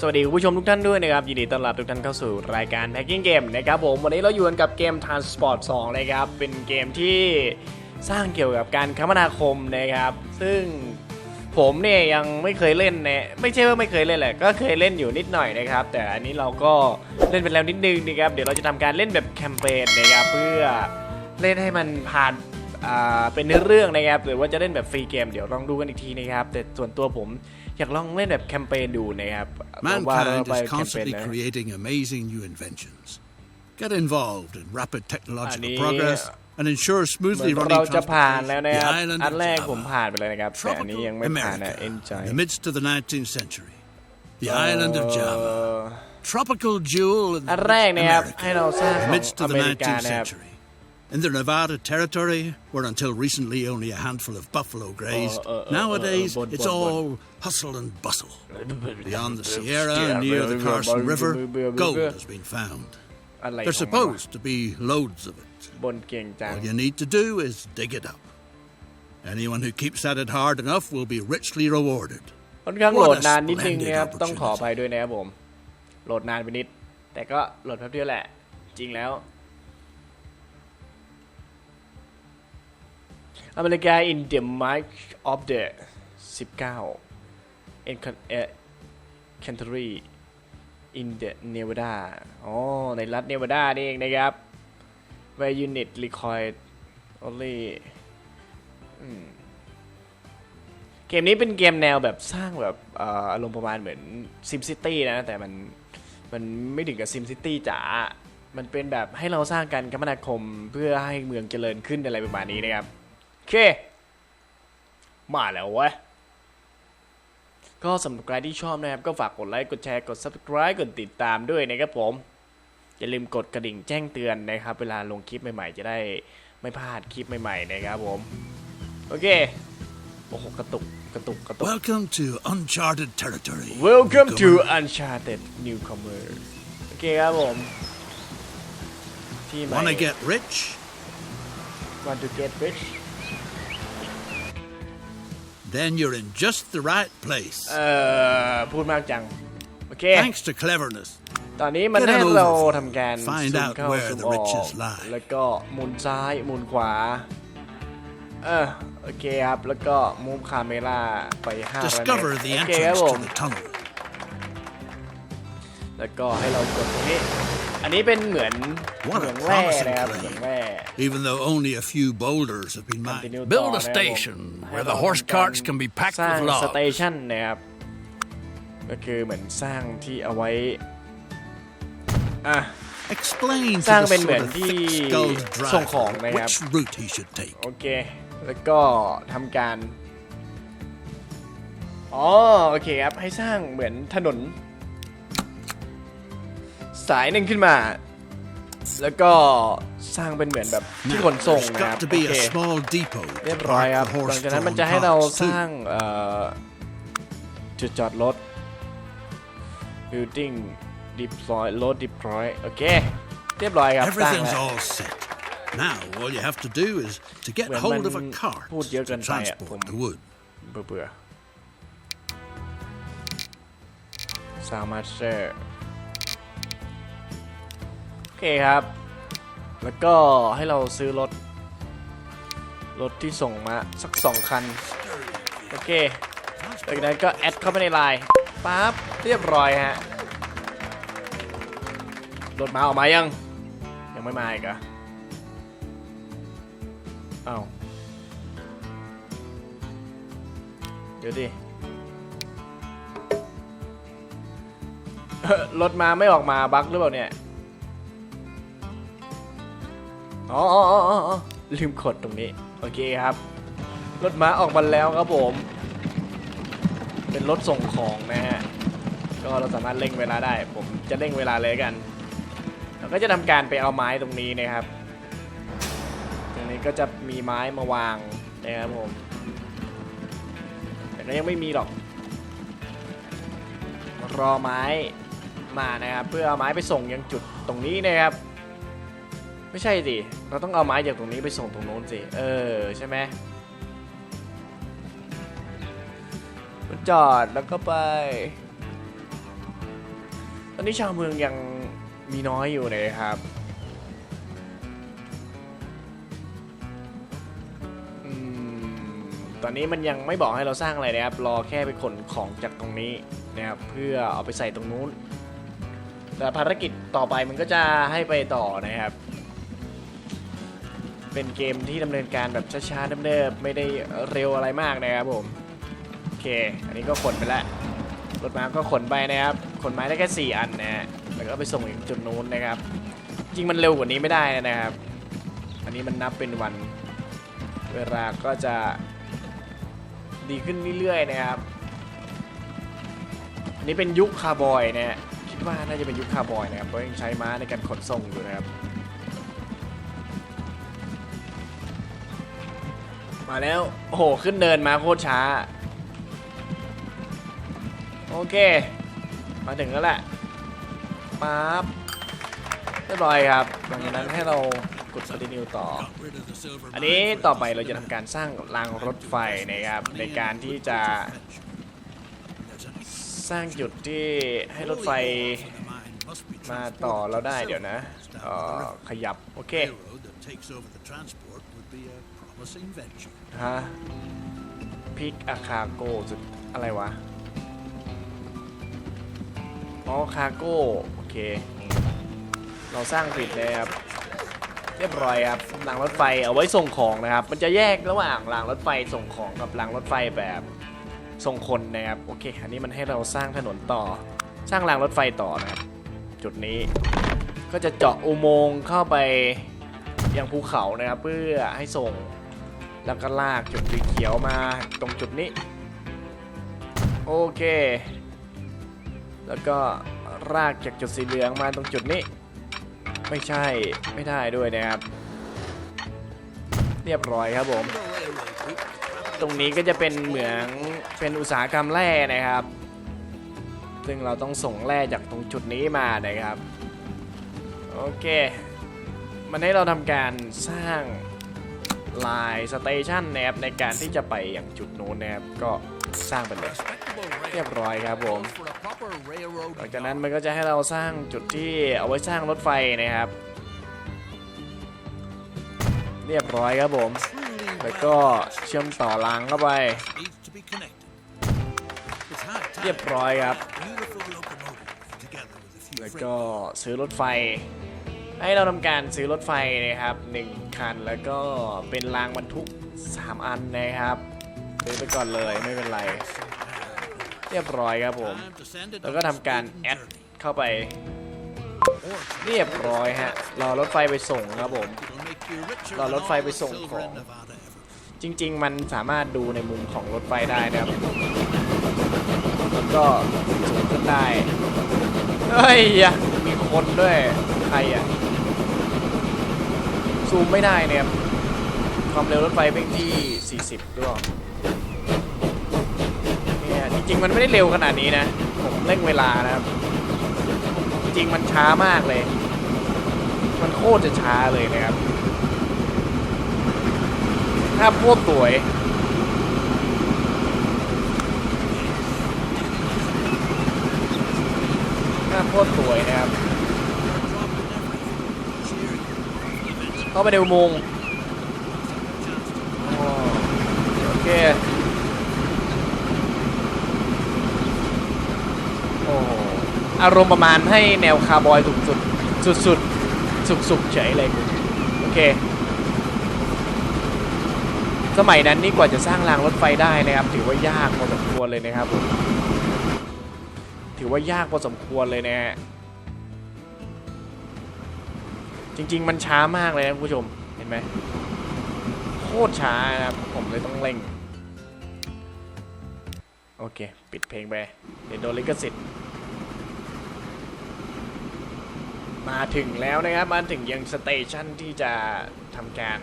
สวัสดีคุณผู้ชมทุกท่านด้วยนะครับ ยินดีต้อนรับทุกท่านเข้าสู่รายการ Hacking Game นะครับผม วันนี้เราอยู่กันกับเกม Transport 2 นะครับ เป็นเกมที่สร้างเกี่ยวกับการคมนาคมนะครับ ซึ่งผมเนี่ยยังไม่เคยเล่นนี่ไม่ใช่ว่าไม่เคยเล่นแหละ ก็เคยเล่นอยู่นิดหน่อยนะครับ แต่อันนี้เราก็เล่นไปแล้วนิดนึงนะครับ เดี๋ยวเราจะทำการเล่นแบบแคมเปญนะครับ เพื่อเล่นให้มันผ่านเป็นเนื้อเรื่องนะครับ หรือว่าจะเล่นแบบฟรีเกม เดี๋ยวลองดูกันอีกทีนะครับ แต่ส่วนตัวผม อยากลองเล่นแบบแคมเปญดูนะครับว่าเรา Mankind ไป is แคมเปญ constantly นะ creating amazing new inventions. Get involved in rapid technological Ani- progress and ensure เหมือน smoothly เรา running จะผ่านแล้ว transportation. นะครับ The island อัน of แรกผม Java, ผ่านไปเลยนะครับแต่อันนี้ tropical ยังไม่ผ่านนะ America, เอ็นจอย in the midst of the 19th century. The island of เอ่ Java, อ tropical jewel in อัน the แรกนะครับ America, ให้เราสร้าง in ข the อง midst อ of เม the ริกา 19th นะครับ century. In the Nevada territory, where until recently only a handful of buffalo grazed, uh, uh, nowadays uh, uh, it's bun, bun, all hustle and bustle. Beyond the Sierra, near the Carson River, gold has been found. อะไร There's ของมันวะ supposed to be loads of it. บนเก่งจัง All you need to do is dig it up. Anyone who keeps at it hard enough will be richly rewarded. ค่อนข้างโหลดนานนิดนึง What a นะครับ splendid ต้องขอไปด้วยนะครับผม โหลดนานไปนิด แต่ก็โหลดแป๊บเดียวแหละ จริงแล้ว อเมริกา in the march of the 19 in Can- เอ่อ Canterbury in the Nevada อ๋อ ในรัฐเนวาดานี่เองนะครับ where unit required only เกมนี้เป็นเกมแนวแบบสร้างแบบอารมณ์ประมาณเหมือน Sim City นะ แต่มันมันไม่ถึงกับ Sim City จ๋า มันเป็นแบบให้เราสร้างการคมนาคมเพื่อให้เมืองเจริญขึ้นอะไรประมาณนี้นะครับ เค มาแล้วเวะก็สำหรับใครที่ชอบนะครับ ก็ฝากกดไลค์ กดแชร์ กด Subscribe กดติดตามด้วยนะครับผม อย่าลืมกดกระดิ่งแจ้งเตือนนะครับ เวลาลงคลิปใหม่ๆ จะได้ไม่พลาดคลิปใหม่ๆ นะครับผม โอเค โอ้โหกระตุก กระตุก กระตุก Welcome to uncharted territory. Welcome to newcomer. Uncharted Newcomer โอเคครับผม ที่ใหม่ Wanna get rich? Want to get rich Then you're in just the right place. เอ่อพูดมากจัง โอเค Thanks to cleverness, ตอนนี้มัน Get ให้ an เรา overview. ทำการ Find ซูม out เข้า where ซูม the ออก riches lie. แล้วก็หมุนซ้ายหมุนขวา เออโอเคครับ แล้วก็มูฟคาเมล่าไป500เมตร discover the โอเคครับ entrance ผ to ม the tunnel. แล้วก็ให้เรากดตรงนี้ อันนี้เป็นเหมือน What เหมื a องแร่ promising นะครับเหมือง claim. แร่ Even though only a few boulders have been mined. Continue Build ต่อ a นะครับผม station ให้ where เรา the horse ทำการ carts can be packed สร้าง with สเต logs. ชันนะครับก็คือเหมือนสร้างที่เอาไว้อะ Explain to สร้าง the เป็นเหมื sort อน of ที่ thick-skulled ส่งของ driver นะครับ which route he should take. โอเค แล้วก็ทำการ อ๋อ โอเคครับ ให้สร้างเหมือนถนน สายหนึ่งขึ้นมา แล้วก็สร้างเป็นเหมือนแบบที่ขน Now, ส่ง there's นะครับ got to โอ be เค a small depot เรียบ to ร้อย park ครับ the หลังจากนั้นมัน horse-drawn จะให้เรา carts สร้าง too. เอ่อจุดจอดรถ building deploy load deploy โอเค เรียบร้อยครับสร้าง Everything's แล้ว all set. Now, all you have to do is to get เหมือน hold of มัน a cart พูดเยอะเกิ to นไปอะผม transport the wood. เบื่อเบื่ อเตอร์โอเคครับ แล้วก็ให้เราซื้อรถ รถที่ส่งมาสักสองคัน โอเคจากนั้นก็แอดเข้าไปในไลน์ปั๊บเรียบร้อยฮะ รถมาออกมายัง ยังไม่มาอีกอะอ้าเดี๋ยวดิรถมาไม่ออกมาบั๊กหรือเปล่าเนี่ย อ๋อลืมกดตรงนี้ โอเคครับ รถม้าออกมาแล้วครับผม เป็นรถส่งของนะฮะ ก็เราสามารถเร่งเวลาได้ ผมจะเร่งเวลาเลยกัน เราก็จะทำการไปเอาไม้ตรงนี้นะครับ ตรงนี้ก็จะมีไม้มาวางนะครับผม แต่ก็ยังไม่มีหรอก รอไม้มานะครับ เพื่อเอาไม้ไปส่งยังจุดตรงนี้นะครับ ไม่ใช่สิเราต้องเอาไม้จากตรงนี้ไปส่งตรงโน้นสิ เออ ใช่ไหมจอดแล้วก็ไป ตอนนี้ชาวเมืองยังมีน้อยอยู่นะครับอืมตอนนี้มันยังไม่บอกให้เราสร้างอะไรนะครับ รอแค่ไปขนของจากตรงนี้นะครับ เพื่อเอาไปใส่ตรงนู้นแต่ภารกิจต่อไปมันก็จะให้ไปต่อนะครับ เป็นเกมที่ดำเนินการแบบช้าๆเนิบๆไม่ได้เร็วอะไรมากนะครับผมโอเค อันนี้ก็ขนไปแล้วรถม้าก็ขนไปนะครับขนไม้ได้แค่4อันนะฮะแล้วก็ไปส่งอีกจุดนู้นนะครับ จริงมันเร็วกว่านี้ไม่ได้นะครับ อันนี้มันนับเป็นวัน เวลาก็จะดีขึ้นเรื่อยๆนะครับอันนี้เป็นยุคคาร์บอยนะฮะคิดว่าน่าจะเป็นยุคคาร์บอยนะครับเพราะยังใช้ม้าในการขนส่งอยู่นะครับ มาแล้ว โอ้โห ขึ้นเนินมาโคตรช้า โอเค มาถึงแล้วแหละปั๊บเรียบร้อยครับ หลังจากนั้นให้เรากด continue ต่อ อันนี้ต่อไปเราจะทำการสร้างรางรถไฟนะครับ ในการที่จะ สร้างจุดที่ให้รถไฟมาต่อเราได้เดี๋ยวนะเอ่อขยับ โอเค ฮะพิกอาคาโกสุดอะไรวะ อ๋อ คาโก้ โอเค เราสร้างผิดเลยครับ เรียบร้อยครับรางรถไฟเอาไว้ส่งของนะครับ มันจะแยกระหว่างรางรถไฟส่งของกับรางรถไฟแบบส่งคนนะครับ โอเค อันนี้มันให้เราสร้างถนนต่อ สร้างรางรถไฟต่อนะครับ จุดนี้ก็จะเจาะอุโมงค์เข้าไปยังภูเขานะครับ เพื่อให้ส่ง แล้วก็ลากจุดสีเขียวมาตรงจุดนี้ โอเค แล้วก็รากจากจุดสีเหลืองมาตรงจุดนี้ ไม่ใช่ไม่ได้ด้วยนะครับ เรียบร้อยครับผม ตรงนี้ก็จะเป็นเหมืองเป็นอุตสาหกรรมแร่นะครับ ซึ่งเราต้องส่งแร่จากตรงจุดนี้มานะครับ โอเค มันให้เราทำการสร้าง ลายสเตชันนะครับในการที่จะไปอย่างจุดนู้นนะครับก็สร้างไปเลยเรียบร้อยครับผมหลังจากนั้นมันก็จะให้เราสร้างจุดที่เอาไว้สร้างรถไฟนะครับ เรียบร้อยครับผม แล้วก็เชื่อมต่อรางเข้าไป เรียบร้อยครับ แล้วก็ซื้อรถไฟ ให้เราทำการซื้อรถไฟนะครับ 1 คันแล้วก็เป็นรางบรรทุก 3 อันนะครับซื้อไปก่อนเลยไม่เป็นไร เรียบร้อยครับผม แล้วก็ทำการแอดเข้าไป เรียบร้อยฮะรอรถไฟไปส่งครับผมรอรถไฟไปส่งของจริง ๆ มันสามารถดูในมุมของรถไฟได้นะครับแล้วก็สูงขึ้นได้เฮ้ยอะมีคนด้วยใครอะ ซูมไม่ได้เนี่ยครับความเร็วรถไฟเป็นที่ 40ด้วยเนี่ยจริงๆมันไม่ได้เร็วขนาดนี้นะ ผมเร่งเวลานะครับ จริงๆมันช้ามากเลย มันโคตรจะช้าเลยนะครับภาพโคตรสวยภาพโคตรสวยนะครับ เข้าไปในอุโมงค์โอเค โอ้อารมณ์ประมาณให้แนวคาร์บอยสุดสุดสุดสุดสุกสุกเฉยเลยโอเค สมัยนั้นนี่กว่าจะสร้างรางรถไฟได้นะครับ ถือว่ายากพอสมควรเลยนะครับผมถือว่ายากพอสมควรเลยนะฮะ จริง ๆ มันช้ามากเลยนะคุณผู้ชมเห็นไหมโคตรช้านะครับ ผมเลยต้องเร่ง โอเค ปิดเพลงไป เดี๋ยวโดนลิขสิทธิ์มาถึงแล้วนะครับ มาถึงยังสเตชันที่จะทำการ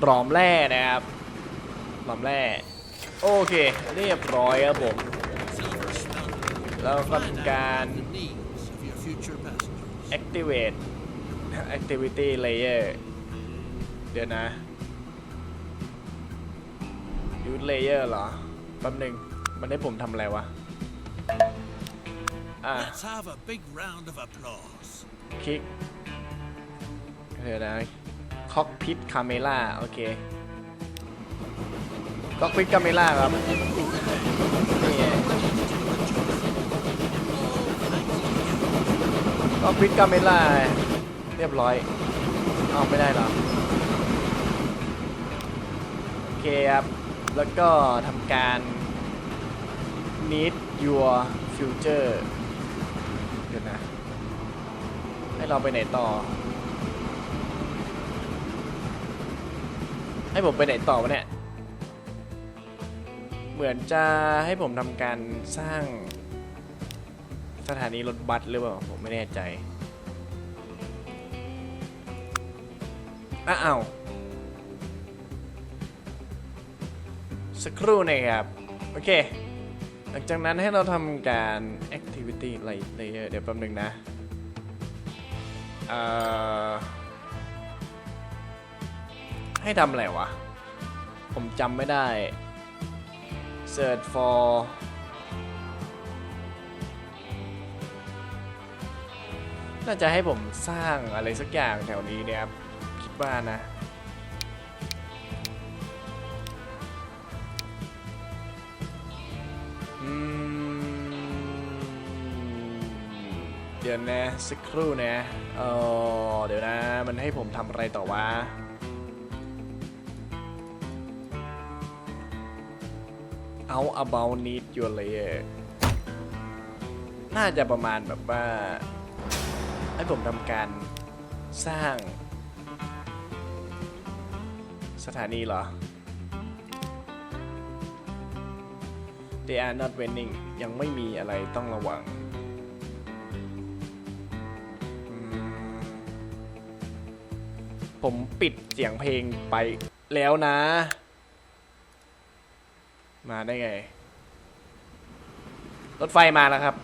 หลอมแร่นะครับหลอมแร่โอเค เรียบร้อยครับผม แล้วก็ทำการ activate activity layer เดี๋ยวนะ use layer เหรอ แป๊บหนึงมันให้ผมทำอะไรวะ Ah. Let's have a big round of applause. คลิกเดี๋ยวนะคอกพิทคาเมล่าโอเคคอกพิทคาเมล่าครับ นี่คอกพิทคาเมล่าเรียบร้อยเอาไม่ได้หรอโอเคครับ แล้วก็ทำการ need your future เดี๋ยวนะ ให้เราไปไหนต่อ ให้ผมไปไหนต่อวะเนี่ย เหมือนจะให้ผมทำการสร้างสถานีรถบัสหรือเปล่า ผมไม่แน่ใจ อ้าวสักครู่นะครับ โอเค หลังจากนั้นให้เราทำการ activity อะไรเเดี๋ยวแป๊บนึงนะให้ทำอะไรวะ ผมจำไม่ได้ search for น่าจะให้ผมสร้างอะไรสักอย่างแถวนี้เนี่ยครับ ว่านะเดี๋ยวนะสักครู่นะเออเดี๋ยวนะ มันให้ผมทำอะไรต่อวะเอา about need your layer น่าจะประมาณแบบว่า ให้ผมทำการสร้าง สถานีเหรอ They are not winning ยังไม่มีอะไรต้องระวัง ผมปิดเสียงเพลงไปแล้วนะ มาได้ไง รถไฟมาแล้วครับ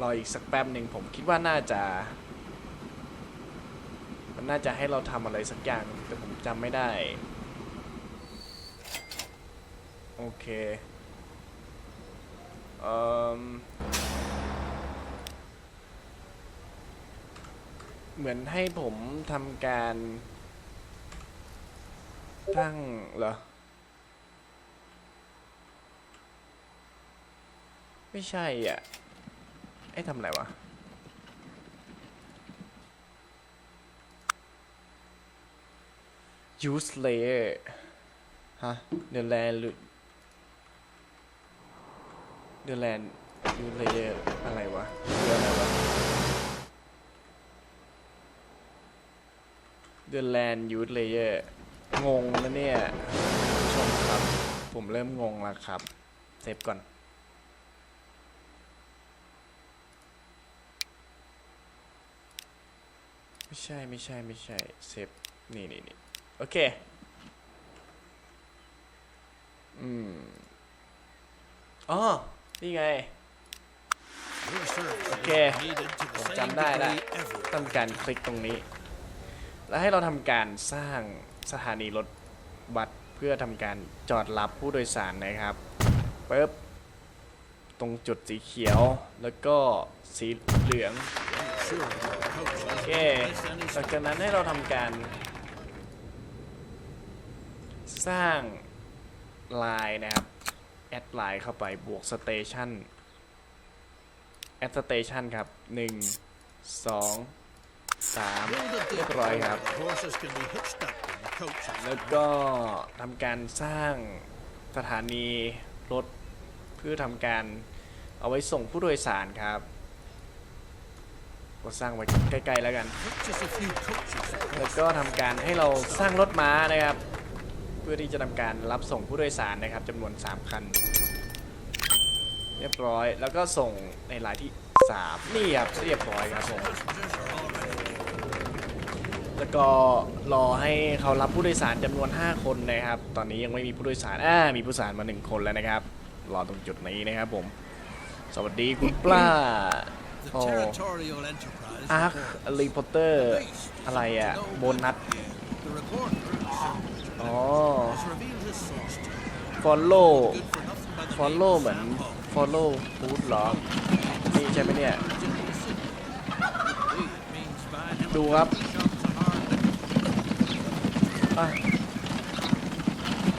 รออีกสักแป๊บหนึ่งผมคิดว่าน่าจะ มันน่าจะให้เราทำอะไรสักอย่าง แต่ผมจำไม่ได้ โอเคเอ่มเหมือนให้ผมทำการ ตั้งเหรอ ไม่ใช่อะ ไอ้ทำอะไรวะ use layer ฮะ the land หรือ the land use layer อะไรวะคืออะไรวะ the land use layer งงนะเนี่ยผู้ชมครับ ผมเริ่มงงแล้วครับ เซฟก่อนไม่ใช่ไม่ใช่ไม่ใช่เซฟนี่นี่นี่ โอเค อืม อ๋อ นี่ไง Your services Okay. are needed to the ผมจำได้และ degree everywhere. ต้องการคลิกตรงนี้ แล้วให้เราทำการสร้างสถานีรถบัสเพื่อทำการจอดรับผู้โดยสารนะครับปึ๊บ ตรงจุดสีเขียว แล้วก็สีเหลือง โอเคหลังจากนั้นให้เราทำการ สร้างไลน์นะครับ แอดไลน์เข้าไปบวกสเตชันแอดสเตชันครับ1 2 3 Build a เรียบร้อยครับ แล้วก็ทำการสร้างสถานีรถเพื่อทำการเอาไว้ส่งผู้โดยสารครับก็สร้างไว้ใกล้ๆแล้วกัน แล้วก็ทำการให้เราสร้างรถม้านะครับ พื่อที่จะทำการรับส่งผู้โดยสารนะครับจำนวน 3 คัน เรียบร้อยแล้วก็ส่งในรายที่ 3 นี่ครับเรียบร้อยครับผมแล้วก็รอให้เขารับผู้โดยสารจำนวน 5 คนนะครับ ตอนนี้ยังไม่มีผู้โดยสารอ่ามีผู้โดยสารมา 1 คนแล้วนะครับ รอตรงจุดนี้นะครับผม สวัสดีคุณปลา The โอ้ territorial enterprise อาร์ค report ลีพอตเตอร์ based อะไรอะโบนัส The reporter อ๋อ follow follow เหมือน follow food หรอ นี่ใช่ไหมเนี่ย ดูครับ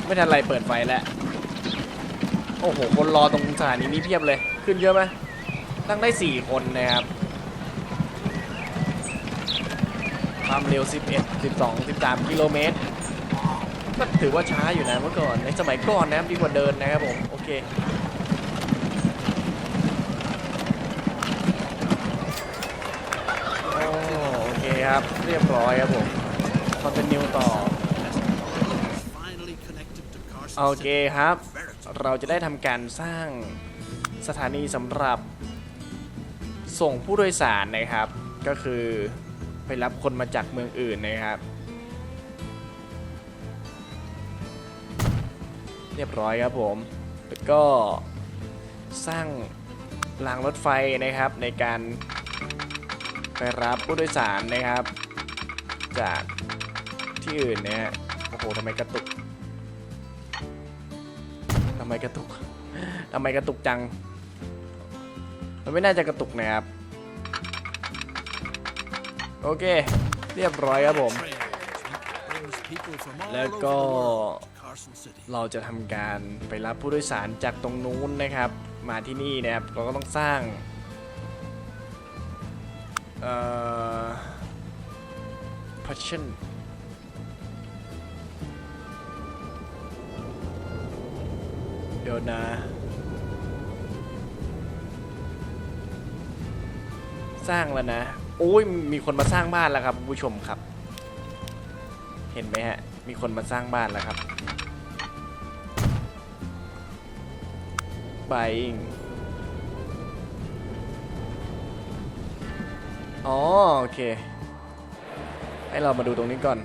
ไม่ทันไรเปิดไฟแล้ว โอ้โห คนรอตรงสถานีนี้เพียบเลย ขึ้นเยอะไหมตั้งได้ 4 คนนะครับความเร็ว 11 12 13 กิโลเมตร ก็ถือว่าช้าอยู่นะเมื่อก่อนในสมัยก่อนนะครับดีกว่าเดินนะครับผมโอเคโอเคครับเรียบร้อยครับผมคอนเทนิวต่อโอเคครับ เราจะได้ทำการสร้างสถานีสำหรับส่งผู้โดยสารนะครับ ก็คือไปรับคนมาจากเมืองอื่นนะครับ เรียบร้อยครับผมแล้วก็สร้างรางรถไฟนะครับในการไปรับผู้โดยสารนะครับ จากที่อื่นเนะฮะโอ้โหทำไมกระตุกทำไมกระตุกทำไมกระตุกจัง มันไม่น่าจะกระตุกนะครับ โอเค เรียบร้อยครับผม แล้วก็ เราจะทำการไปรับผู้โดยสารจากตรงนู้นนะครับ มาที่นี่นะครับ เราก็ต้องสร้างเอ่อ passion เดี๋ยวนะสร้างแล้วนะโอ้ยมีคนมาสร้างบ้านแล้วครับผู้ชมครับ เห็นไหมฮะ มีคนมาสร้างบ้านแล้วครับ buying อ๋อโอเค ให้เรามาดูตรงนี้ก่อน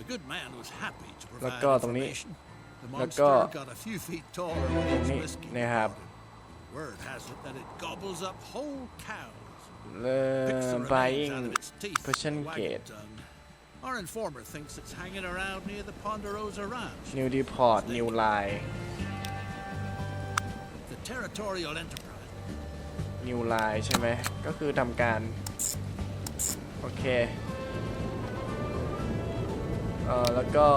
The good man was happy to แล้ว provide ก็ตรงนี้ information. The แล้วก็ monster got a few feet taller ตรง with นี้ its whiskey. นะครับ Word has it that it gobbles up whole cows. เอ่อ Picks the remains buying out of its teeth with Persian a wagon gate tongue. Our informer thinks it's hanging around near the Ponderosa Ranch. new deport new line The territorial enterprise. new line ใช่ไหม ก็คือทำการ โอเค เอ่อ แล้วก็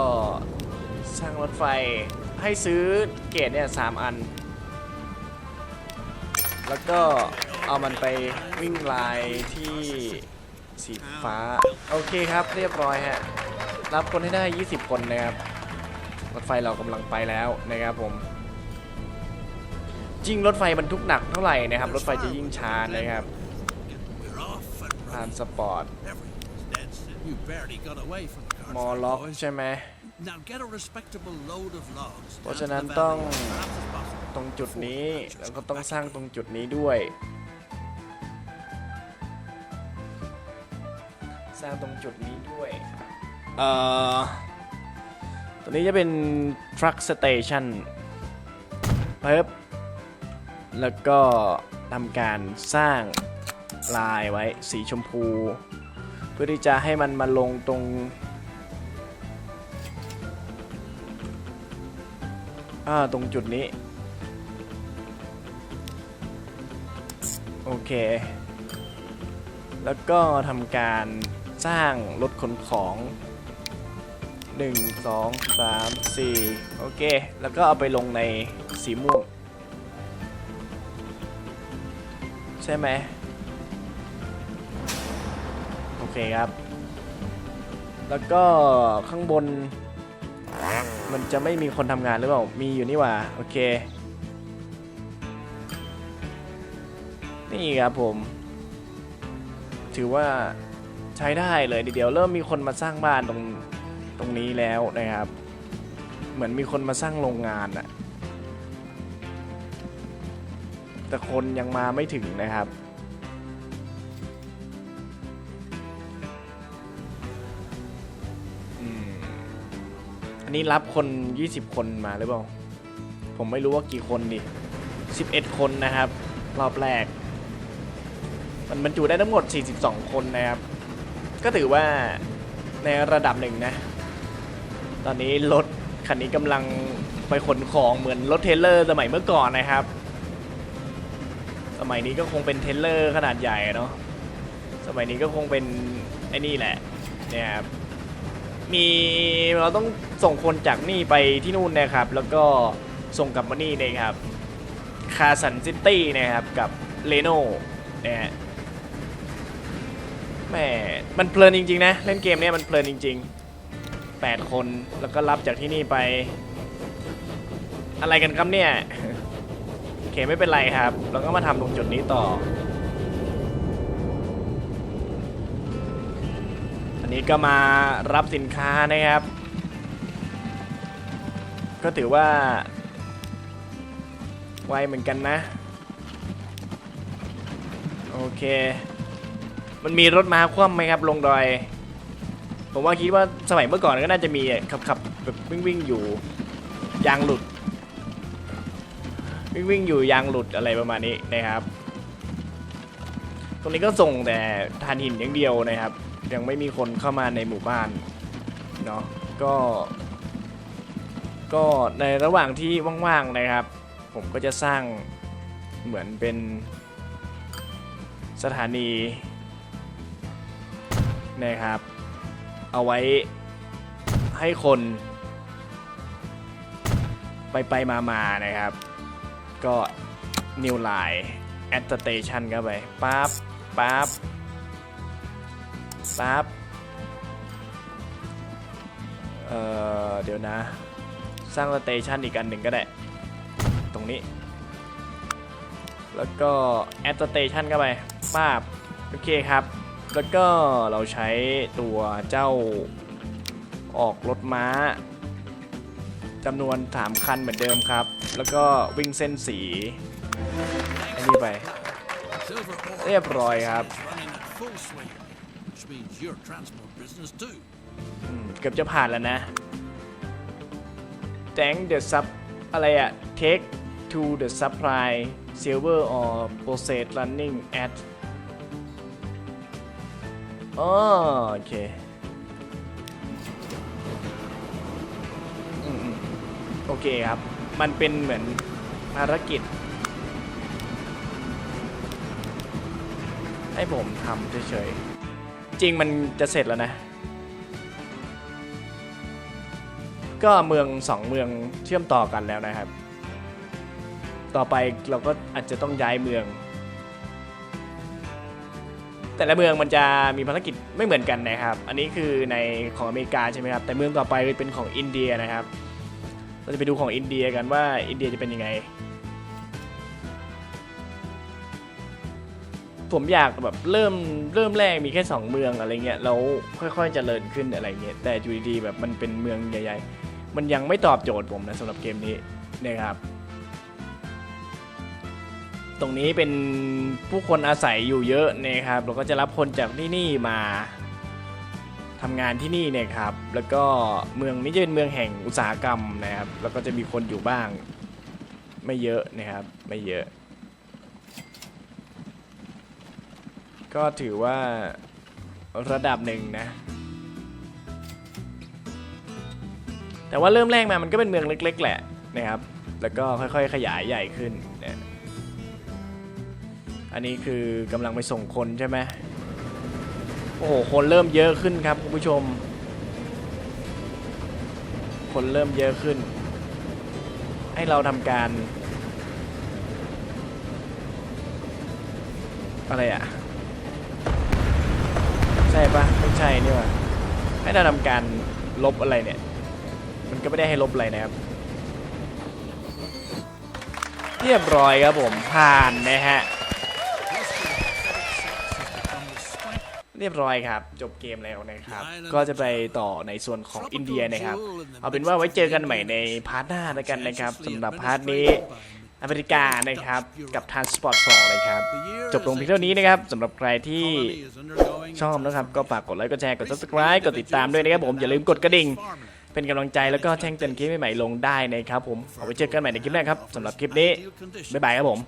สร้างรถไฟให้ซื้อเกตเนี่ยสามอัน แล้วก็เอามันไปวิ่งลายที่สีฟ้า โอเคครับเรียบร้อยฮะ รับคนให้ได้ 20 คนนะครับ รถไฟเรากำลังไปแล้วนะครับผม จริงรถไฟบรรทุกหนักเท่าไหร่นะครับ รถไฟจะยิ่งช้านะครับ We're off and ทาน running. สปอร์ต Everyone's dead set. You barely got away from the มอ Carson ล็อก boys. ใช่ไหม Now get a respectable load of logs. เพราะ down ฉะ to นั้น the ต้อง valley as fast as possible. ตรงจุดนี้แล้วก็ต้องสร้างตรงจุดนี้ด้วย สร้างตรงจุดนี้ด้วยเอ่อตัวนี้จะเป็น truck station เพิ่บ แล้วก็ทำการสร้างลายไว้สีชมพู เพื่อที่จะให้มันมาลงตรงอ่าตรงจุดนี้ โอเค แล้วก็ทำการสร้างรถขนของ 1 2 3 4 โอเค แล้วก็เอาไปลงในสีม่วง ใช่ไหมโอเคครับ แล้วก็ข้างบน มันจะไม่มีคนทำงานหรือเปล่า มีอยู่นี่หว่า โอเค นี่ครับผม ถือว่าใช้ได้เลยเดี๋ยวเริ่มมีคนมาสร้างบ้านตรงตรงนี้แล้วนะครับ เหมือนมีคนมาสร้างโรงงานอะ แต่คนยังมาไม่ถึงนะครับ อันนี้รับคน 20 คนมาหรือเปล่า ผมไม่รู้ว่ากี่คนดิ 11 คนนะครับ รอบแรก มันบรรจุได้ทั้งหมด 42 คนนะครับ ก็ถือว่าในระดับหนึ่งนะ ตอนนี้รถคันนี้กำลังไปขนของเหมือนรถเทเลอร์สมัยเมื่อก่อนนะครับ มัยนี้ก็คงเป็นเทเลอร์ขนาดใหญ่เนาะสมัยนี้ก็คงเป็นไอ้นี่แหละเนี่ยครับมีเราต้องส่งคนจากนี่ไปที่นู่นนะครับ แล้วก็ส่งกลับมานี่นะครับคาสันซิตี้นะครับกับเลโน่นะฮะแม่มันเพลินจริงๆนะ เล่นเกมเนี้ยมันเพลินจริง ๆ 8 คนแล้วก็รับจากที่นี่ไป อะไรกันครับเนี่ย เคไม่เป็นไรครับ เราก็มาทำตรงจุดนี้ต่อ อันนี้ก็มารับสินค้านะครับ ก็ถือว่า ไวเหมือนกันนะ โอเค มันมีรถม้าคว่ำไหมครับ ลงดอย ผมว่าคิดว่าสมัยเมื่อก่อนก็น่าจะมีขับขับแบบวิ่งวิ่งอยู่ยางหลุด วิ่งวิ่งอยู่ยางหลุดอะไรประมาณนี้นะครับ ตรงนี้ก็ส่งแต่ทานหินอย่างเดียวนะครับ ยังไม่มีคนเข้ามาในหมู่บ้านเนาะก็ ก็ในระหว่างที่ว่างๆนะครับ ผมก็จะสร้างเหมือนเป็นสถานีนะครับ เอาไว้ให้คน ไปไปมามานะครับ ก็ new line at station เข้าไปปั๊บปั๊บปั๊บเอ่อเดี๋ยวนะ สร้างสเตชันอีกอันหนึ่งก็ได้ ตรงนี้ แล้วก็ add station เข้าไปป้าบโอเคครับ แล้วก็เราใช้ตัวเจ้าออกรถม้า จำนวนสามคันเหมือนเดิมครับ แล้วก็วิ่งเส้นสีอันนี้ไป เรียบร้อยครับเกือบจะผ่านแล้วนะ Thank the sub อะไรอะ Take to the supply silver or process running at โอเค เคครับ มันเป็นเหมือนภารกิจ ให้ผมทำเฉยๆ จริงมันจะเสร็จแล้วนะ ก็เมืองสองเมืองเชื่อมต่อกันแล้วนะครับ ต่อไปเราก็อาจจะต้องย้ายเมือง แต่ละเมืองมันจะมีภารกิจไม่เหมือนกันนะครับ อันนี้คือในของอเมริกาใช่ไหมครับ แต่เมืองต่อไปเป็นของอินเดียนะครับ เราจะไปดูของอินเดียกันว่าอินเดียจะเป็นยังไง ผมอยากแบบเริ่มเริ่มแรกมีแค่ 2 เมืองอะไรเงี้ยแล้วค่อยๆเจริญขึ้นอะไรเงี้ยแต่อยู่ดีๆแบบมันเป็นเมืองใหญ่ๆ มันยังไม่ตอบโจทย์ผมนะสำหรับเกมนี้นะครับ ตรงนี้เป็นผู้คนอาศัยอยู่เยอะนะครับเราก็จะรับคนจากที่นี่มา ทำงานที่นี่เนี่ยครับ แล้วก็เมืองนี้จะเป็นเมืองแห่งอุตสาหกรรมนะครับ แล้วก็จะมีคนอยู่บ้าง ไม่เยอะนะครับ ไม่เยอะ ก็ถือว่าระดับหนึ่งนะ แต่ว่าเริ่มแรกมามันก็เป็นเมืองเล็ก ๆ แหละนะครับ แล้วก็ค่อยๆ ขยายใหญ่ขึ้นนะอันนี้คือกำลังไปส่งคนใช่ไหม โอ้โห คนเริ่มเยอะขึ้นครับคุณผู้ชม คนเริ่มเยอะขึ้น ให้เราทำการ อะไรอะใช่ปะไม่ใช่นี่หว่าให้เราทำการลบอะไรเนี่ย มันก็ไม่ได้ให้ลบอะไรนะครับ เรียบร้อยครับผมผ่านนะฮะ เรียบร้อยครับ จบเกมแล้วนะครับ ก็จะไปต่อในส่วนของอินเดียนะครับ เอาเป็นว่าไว้เจอกันใหม่ในพาร์ทหน้าแล้วกันนะครับสำหรับพาร์ทนี้อเมริกานะครับ กับทางสปอร์ต2เลยครับ จบลงเพียงเท่านี้นะครับสำหรับใครที่ชอบนะครับ ก็ฝากกดไลค์กดแชร์กด subscribe กดติดตามด้วยนะครับผม อย่าลืมกดกระดิ่ง เป็นกำลังใจแล้วก็แจ้งเตือนคลิปใหม่ๆลงได้นะครับผมเอาไว้เจอกันใหม่ในคลิปแรกครับสำหรับคลิปนี้บ๊ายบายครับผม